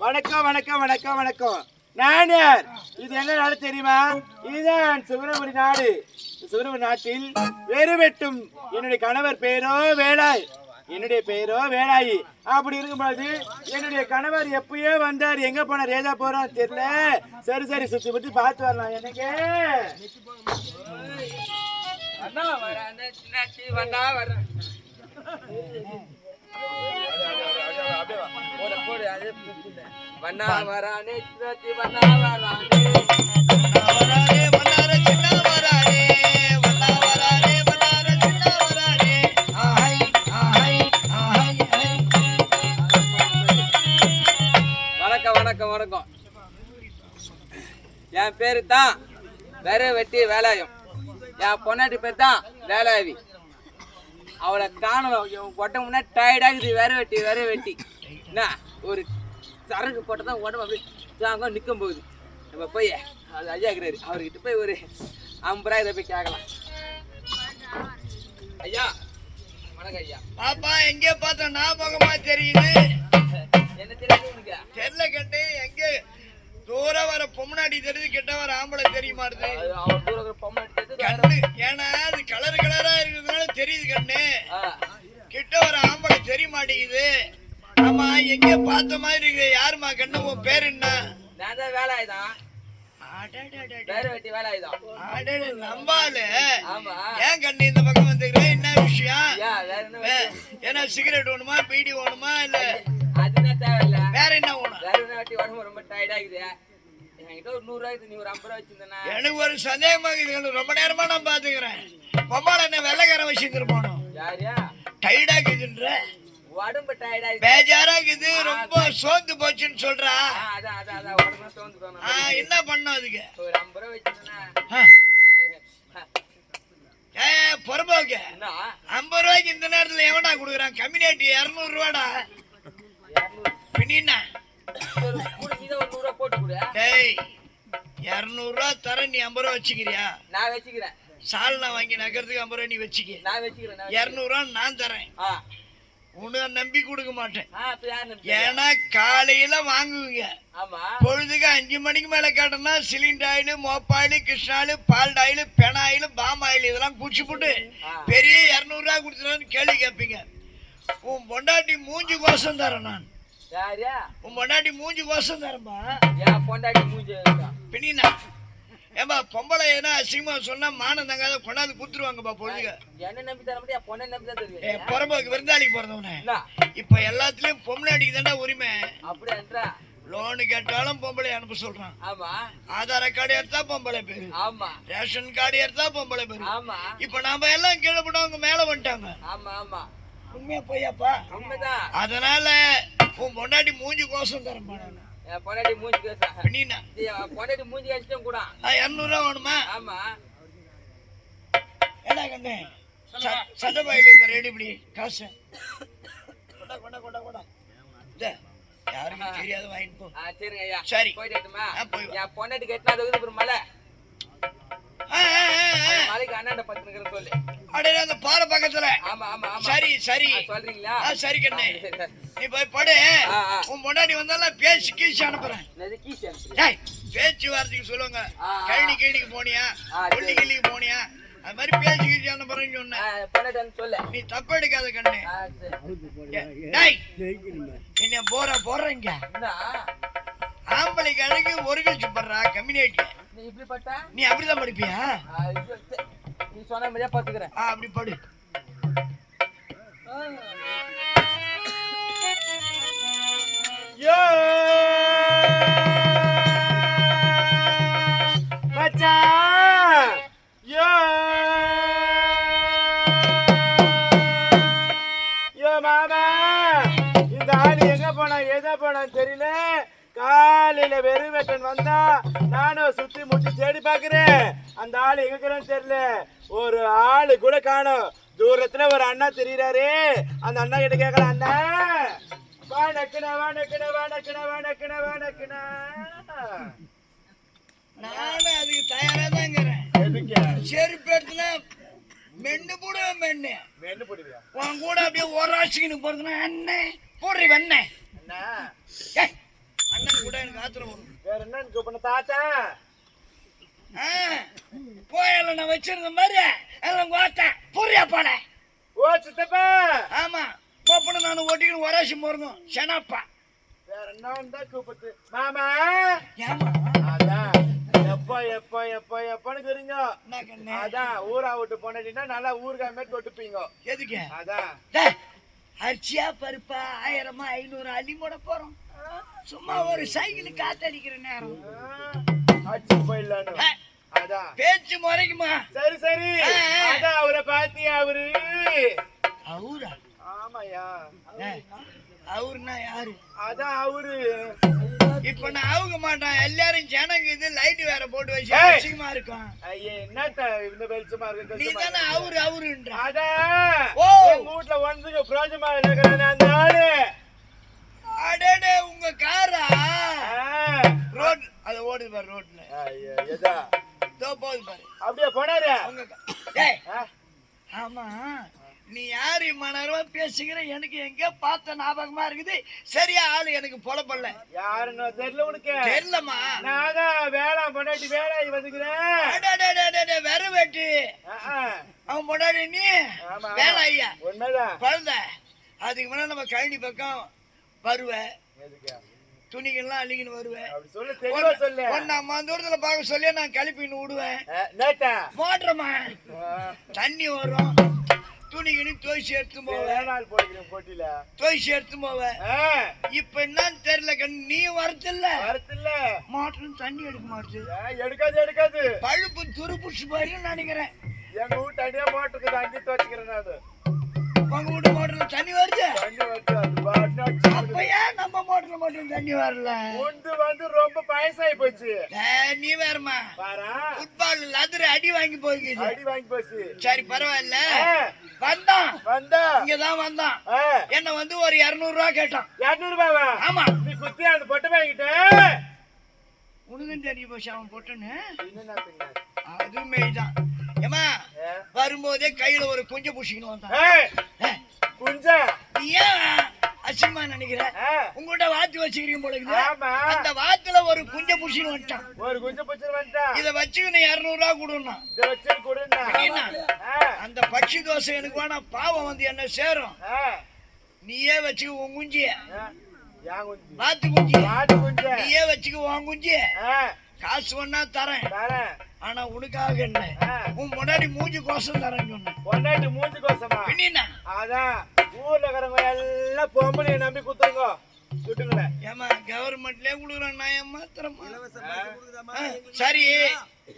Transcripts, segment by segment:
வணக்கம் வணக்கம் வணக்கம் நான் யார் இது என்ன தெரியுமா? இதுதான் சுப்பிரமணி நாடு. சுப்பிரமணி நாட்டில் வேறு வெட்டும் என்னுடைய கணவர் பேரோ வேளாய் என்னுடைய பெயரோ வேலாயி அப்படி இருக்கும்போது என்னுடைய கணவர் எப்பயோ வந்தார். எங்க போனார்? ஏதா போறான்னு தெரியல. சரி சரி சுத்தி பத்தி பார்த்து வரலாம். எனக்கு சின்னாச்சி வண்ணா வரானே வண்ணா வரானே. என் பேரு தான் வேற வெட்டி வேலாயம். என் பொன்னாட்டி பேர் தான் வேலாவி. அவளை இவன் கொட்ட முன்னாடி டயர்டாகுது வேற வெட்டி வேற வெட்டி என்ன? ஒரு சரக்கு போட்டு தான் உடம்பு அப்படியே தாங்க நிற்கும் போகுது. நம்ம போய் அது ஐயா இருக்கிறாரு. அவர்கிட்ட போய் ஒரு ஐம்பது ரூபாய் இதை போய் கேட்கலாம். ஐயா வணக்கம் ஐயா. பாப்பா எங்கே பார்த்த ஞாபகமா தெரியுது. என்ன தெரியுது தெரியல கண்டு எங்கே தூரம் வர பொம்மனாடி தெரியுது கிட்ட வர ஆம்பளை தெரிய மாட்டுது அது அவன் தூரம் இருக்கிற பொம்மை எடுத்தது வேற- கண்ணு. ஏன்னா அது கலர் கலரா இருக்கிறதுனால தெரியுது கண்ணு. கிட்ட வர ஆம்பளை தெரிய மாட்டேங்குது. ஆமா எங்க பார்த்த மாதிரி இருக்குது. யாருமா கண்ணு? உன் பேர் என்ன? நான் தான் வேலை ஆயுதான் அடடடட. வேற வெட்டி வேலை ஆயுதான் அடடட, நம்பாலு ஆமா. ஏன் கண்ணு இந்த பக்கம் வந்துக்கிற என்ன விஷயம்? ஏன்னா சிகரெட் வேணுமா பீடி வேணுமா இல்ல அதுனா தேவையில்ல. வேற என்ன வேணும் வேற என்ன வெட்டி உடம்பு ரொம்ப டயர்ட் ஆகுது. என்கிட்ட ஒரு நூறு ரூபாய்க்கு நீ ஒரு ஐம்பது ரூபாய் வச்சிருந்தேனா எனக்கு ஒரு சந்தேகமா இருக்குது. கண்ணு. ரொம்ப நேரமா நான் பாத்துக்கிறேன் பொம்மால என்ன வெள்ளைக்காரன் வச்சுக்கிற போனோம் யாரியா? டைடா இருக்குதுன்ற உடம்பு டயர்ட் ஆகுது. பேஜாரா இருக்குது ரொம்ப சோர்ந்து போச்சுன்னு சொல்றா. அதான் அதான் அதான். உடம்பு ஆ, போகணும் என்ன பண்ணும் அதுக்கு? ஒரு ஐம்பது ரூபாய் வச்சிருந்தேனா ஆ, ஏ பொறம்போக்கு என்ன? ஐம்பது ரூபாய்க்கு இந்த நேரத்துல எவனா கொடுக்குறான்? கம்யூனிட்டி இரநூறு ரூபாடா இரநூறு ரூபா தர நீ ஐம்பது ரூபா வச்சுக்கிறியா? நான் வச்சுக்கிறேன். சால்னா வாங்கி நகரத்துக்கு ஐம்பது ரூபா நீ வச்சுக்க. நான் வச்சுக்கிறேன் இரநூறுவா நான் தரேன். உன்னை நம்பி கொடுக்க மாட்டேன். ஏன்னா காலையில வாங்குவீங்க பொழுதுக்கு அஞ்சு மணிக்கு மேல கேட்டோம்னா சிலிண்டர் ஆயில் மோப்பாயில் கிருஷ்ணாயில் பால் ஆயில் பெனாயில் பாம் ஆயில் இதெல்லாம் குடிச்சு போட்டு. பெரிய இரநூறுவா கொடுத்துருன்னு கேள்வி கேட்பீங்க. உன் பொண்டாட்டி மூஞ்சி கோசம் தரேன் நான். யாரியா? உன் பொண்டாட்டி மூஞ்சி கோசம் தரேன்பா என் பொண்டாட்டி மூஞ்சி. பின்னா ஏம்பா பொம்பளை ஏன்னா அசிங்கமா சொன்னா மானம் தங்காத கொண்டாந்து குத்துருவாங்கப்பா பொழுதுக என்ன நம்பி தர முடியும்? பொண்ணை நம்பி தான் விருந்தாளிக்கு பிறந்தவனே என்ன? இப்ப எல்லாத்துலயும் பொம்பளாட்டிக்கு தாண்டா உரிமை. அப்படின்றா லோனு கேட்டாலும் பொம்பளை அனுப்ப சொல்றான். ஆமா. ஆதார கார்டு எடுத்தா பொம்பளை பேரு. ஆமா. ரேஷன் கார்டு எடுத்தா பொம்பளை பேரு. ஆமா. இப்ப நாம எல்லாம் கீழே போனவங்க மேல வந்துட்டாங்க. ஆமா ஆமா. உண்மையா போயாப்பா உண்மைதான். அதனால உன் பொண்டாட்டி மூஞ்சி கோசம் என் பொண்டாட்டி மூஞ்சி நீனா என் பொண்டாட்டி மூஞ்சி கழிச்சிட்டும் கூட. இரநூறுவா வேணுமா? ஆமா. ஏடா கண்ணே ச- சட்டை பாயில் இப்ப ரெடி இப்படி காசு. கொண்டா கொண்டா கொண்டா கொண்டா இந்த, யாருக்கும் தெரியாத வாங்கிட்டு போ. சரிங்க ஐயா. சரி. போயிட்டு போய் பொண்டாட்டி கட்டினா அது மலை மலைக்கு அண்ணாண்ட பத்துனுக்கிற சொல்லு. அப்படியே அந்த பாறை பக்கத்துல. ஆமா ஆமா சரி சரி. சொல்றீங்களா? ஆ, சரி கண்ணே. நீ போய் படு. உன் பொண்டாட்டி வந்தாலும் பேசி கீசி அனுப்புறேன். பேச்சு வார்த்தைக்கு சொல்லுவாங்க. கழனி கீழிக்கு போனியா? கொல்லி. கிள்ளிக்கு போனியா? அது மாதிரி பேச்சு கீசி அனுப்புறேன்னு சொன்னேன். சொல்லு. நீ தப்பு எடுக்காத கண்ணு. என்ன போற போறீங்க என்ன? ஆம்பளைக்கு அழகு ஒரு கழிச்சு படுறா கம்யூனிட்டி. நீ இப்படி பட்டா நீ அப்படிதான் படிப்பியா. நீ சொன்ன மாதிரியே பாத்துக்கிறேன் ஆ அப்படி படு. யோ மச்சான்! காலையில வெறும் வெட்டன் வந்தா? நானும் சுத்தி முத்தி தேடி பாக்குறேன் அந்த ஆள் எங்க இருக்கிறான்னு தெரியல. ஒரு ஆளு கூட காணோம். தூரத்துல ஒரு அண்ணா தெரியறாரு. அந்த அண்ணா கிட்ட கேட்கலாம் அண்ணா. வா நக்குனா வா நக்குனா வா நக்குனா வா நக்குனா வா நக்குனா நானும் அதுக்கு தயாரா தான் இருக்கிறேன். செருப்பு எடுத்துல மென்னு போட மென்னு. வேண்டு போடுவியா? உன் கூட அப்படியே ஒரு ஆட்சிக்கு போறதுன்னா அண்ணே போடுறி வெண்ணே அண்ணா. ஏய், அண்ணா என்னன்னு கூட எனக்கு ஆத்திரம் வரும். வேற என்னன்னு கூப்பிடணும் தாத்தா. ஆ, கோயில நான் வச்சிருந்த மாதிரி எல்லாம் கோத்தேன் புரியா போன ஓ சித்தப்பா. ஆமா கோப்பனை நான் ஓட்டிக்கணும் ஒராசி போறணும். செனப்பா. வேற என்ன தான் கூப்பிட்டு மாமா. ஏமா அதான் எப்போ எப்போ எப்போ எப்போன்னு கண்ணு அதான் ஊரா விட்டு போனீங்கன்னா நல்லா ஊறுகாய் மாதிரி தொட்டுப்பீங்க. எதுக்கு? அதான். அரிசியா பருப்பா ஆயிரமா ஐநூறு அள்ளி போட போறோம். சும்மா ஒரு சைக்கிள் காத்தடிக்கிற நேரம். பேச்சு முறைக்குமா? சரி சரி. அவரை பாத்தியா அவரு? அவரா? ஆமாயா ஏய், அவருன்னா யாரு? அதான் அவரு. இப்ப நான் அவங்க மாட்டேன். எல்லாரும் ஜனங்க இது லைட் வேற போட்டு வச்சு. அசிங்கமா இருக்கும். ஐயே என்னத்த இந்த வெளிச்சமா இருக்கு? நீ தானே? அவரு அவருன்ற. அதான் ஓ. வீட்டுல ஒன்றுக்கு பிரோஜமா இருக்கிறானே அந்த ஆளு. அடடே உங்க காரா. ரோட் அது ஓடுது பாரு ரோட்ல. ஐயே, எதா? தோ போகுது பாரு. அப்படியே போனாரு. உங்க ஆமா. நீ யாரு மணரவா பேசுகிற? எனக்கு எங்க பார்த்த ஞாபகமா இருக்குது. சரியா ஆளு எனக்கு பொலப்படல யாருன்னு தெரியல உனக்கு? தெரியலமா நான் வேலை பொண்டாட்டி வேலை வந்துக்கிறேன். வெற வெட்டு. அவன் பொண்டாடி நீ? வேலை. ஐயா உண்மைதான். குழந்தை. அதுக்கு முன்னாடி நம்ம கழனி பக்கம் வருவேன்? துணிகள்லாம் அள்ளிக்கின்னு வருவேன் அப்படி சொல்லு தெளிவா சொல்லு. ஒன்னு அம்மா தூரத்துல பார்க்க சொல்லி நான் கிளப்பின்னு விடுவேன் மோட்டரமா தண்ணி வரும். துணிகினி துவைச்சு எடுத்து போவேன் வேணாள் போடுகிறேன் போட்டியில. துவைச்சு எடுத்து போவேன் இப்ப என்னன்னு தெரியல கண்ணு நீ வரதில்ல வரத்தில்ல. மோட்டரும் தண்ணி எடுக்க மாட்டுது. எடுக்காது எடுக்காது. பழுப்பு துரு புடிச்சு போயிருன்னு நினைக்கிறேன். எங்க வீட்டு அடியா மோட்டருக்கு அங்கே துவச்சிக்கிறேன் நானு உங்க வீட்டு மோட்டர்ல தண்ணி வருது. அப்ப ஏன் நம்ம மோட்டர்ல மட்டும் தண்ணி வரல. உண்டு வந்து ரொம்ப பயசாயி போச்சு. நீ வேறமா ஃபுட்பால் லதுரு அடி வாங்கி போய்க்குது அடி வாங்கி போச்சு. சரி பரவாயில்ல. வந்தான். வந்தா? இங்கதான் வந்தான். என்ன வந்து ஒரு இருநூறு ரூபா கேட்டான். இருநூறு ரூபாவா ஆமா. நீ குத்தி அந்த பொட்டை வாங்கிட்ட உனக்கும் தெரியும் போச்சு அவன் போட்டுன்னு? அதுவுமே தான். வரும்போதே கையில ஒரு குஞ்ச புடிச்சிக்கணும் வந்தான். குஞ்சா ஏன் அசிங்கமா நினைக்கிற? ஆ, உங்ககிட்ட வாத்து வச்சுக்கிறீங்க போல. அந்த வாத்துல ஒரு குஞ்ச புடிச்சின்னு வந்துட்டான். ஒரு குஞ்சு பிடிச்சிட்டு வந்துட்டா இத வச்சுக்கின்னு இருநூறு ரூபா கொடுன்னா. இதை வச்சு கொடுண்ணா என்ன? ஆ, அந்த பட்சி தோசை எனக்கு வேணாம் பாவம் வந்து என்ன சேரும். நீயே வச்சுக்க உன் குஞ்சிய. வாத்து குஞ்சி. நீயே வச்சுக்க உன் குஞ்சிய. காசு வேணா தரேன். தரேன். ஆனா உனக்காக ஆ, உன் முன்னாடி மூஞ்சி கோசம் தரேன் சொன்னேன். பொண்டாட்டி மூஞ்சி கோசமா? பின்ன அதான் ஊர்ல இருக்கிறவங்க எல்லாம் பொம்பளைய நம்பி குத்துருங்க சுட்டுங்களேன் ஏமா கவர்மெண்ட்லயே கொடுக்குறேன். நான் ஏமாத்திரமா ஆ, சரி.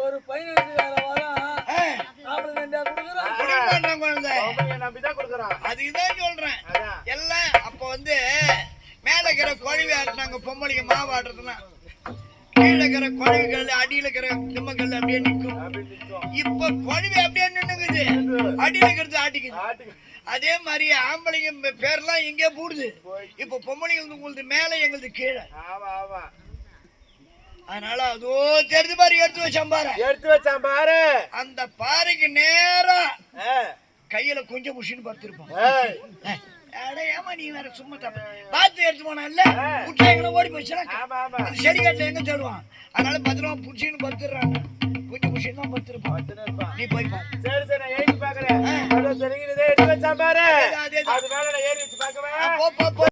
ஒரு பதினஞ்சு வேலை வரும் ஆ, நாற்பது ரெண்டா கொடுக்குறோம் கொடுக்க மாட்டேன் குழந்தை? பொம்பளைய நம்பி தான் கொடுக்குறான் அதுக்கு தான் சொல்றேன். எல்லாம் அப்ப வந்து மேல இருக்கிற குழவி ஆட்டினாங்க பொம்பளைங்க மாவு ஆட்டுறதுனா கீழே இருக்கிற குழவிகள் அடியில இருக்கிற திம்மக்கல் அப்படியே நிற்கும். இப்ப குழவி அப்படியே நின்னுக்குது. அடியில இருக்கிறது ஆட்டிக்குது. ஆட்டுக்கு அதே மாதிரி ஆம்பளைங்க பேர்லாம் எங்கேயோ போடுது. இப்ப பொம்பளைங்க வந்து உங்களுது மேல எங்களுது கீழே. ஆமா ஆமா. அதனால அதோ தெரிஞ்சு பாரு எடுத்து வச்சான் பாரு. எடுத்து வச்சான் பாரு. அந்த பாறைக்கு நேரா கையில கொஞ்சம் ஏய், அட ஏமா நீ வேற சும்மா தப்பு. பாத்து எடுத்து போனா இல்ல குட்டை எங்க ஓடி போச்சுன்னா அந்த செடிக்காட்டுல எங்க தேடுவான்? அதனால பத்திரமா புடிச்சின்னு படுத்துறாங்க கொஞ்சம் புடிச்சின்னு தான் படுத்திருப்பான். நீ போய் சரி சரி நான் ஏறி பாக்குறேன். தெரியுது எடுத்து வச்சான் பாரு. அதே மேல நான் ஏறி வச்சு பாக்குவேன் போ போ போ.